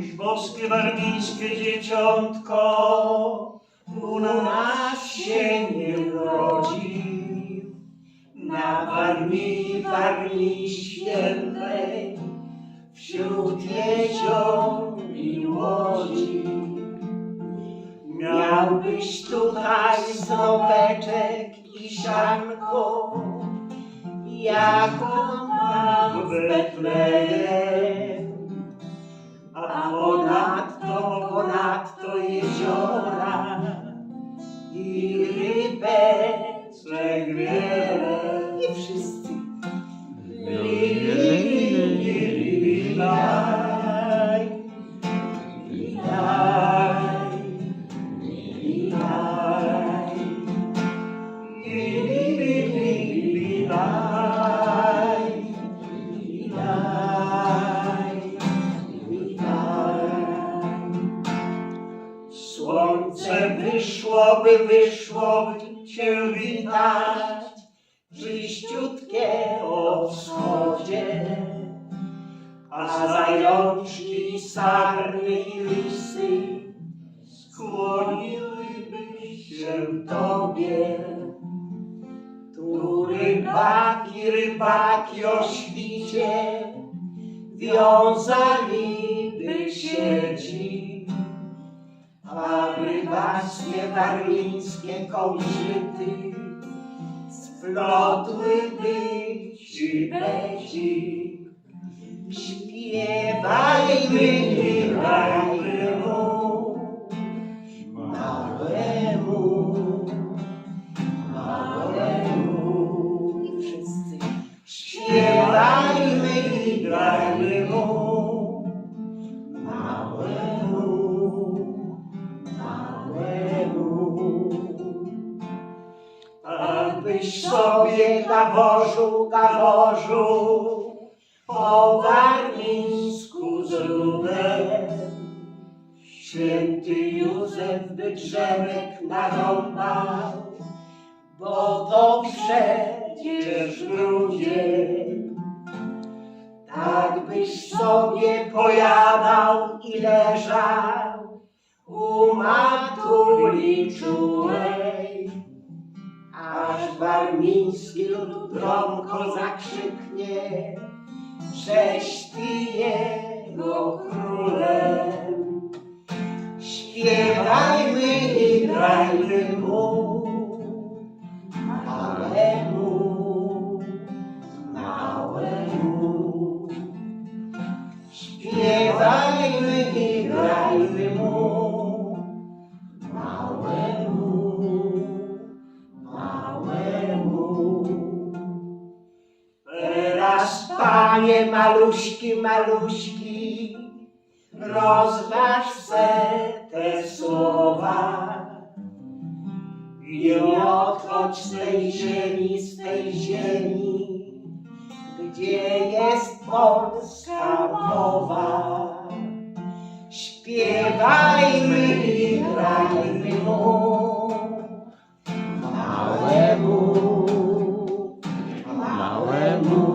Już boskie warmińskie dzieciątko u nas się nie urodził. Na Warmii, Warmii świętej, wśród jezior i łodzi. Miałbyś tutaj znoweczek i sianko, jaką mam w Betlejem. A ponadto, ponadto jeziora i rybeczek wiele. I wszyscy. Słońce wyszłoby, wyszłoby cię witać, czyściutkie o wschodzie. A zajączki, sarny i lisy skłoniłyby się Tobie. Tu rybaki, rybaki o świcie wiązaliby sieci. Rybackie, warmińskie kołczyty splotłyby ci beci. Śpiewajmy, grajmy Abyś sobie gaworzu, gaworzu, po warmińsku zrubę. Święty Józef by drzemek narąbał, bo to przecież był dzień. Tak byś sobie pojadał i leżał u matuli czułej, aż warmiński lud gromko zakrzyknie, żeś ty jego królem. Śpiewajmy i grajmy mu, małemu, małemu. Śpiewajmy Raz, panie maluśki, maluśki, rozważ se te słowa nie odchodź z tej ziemi, z tej ziemi, gdzie jest Polska mowa. Śpiewajmy i grajmy mu. Lord.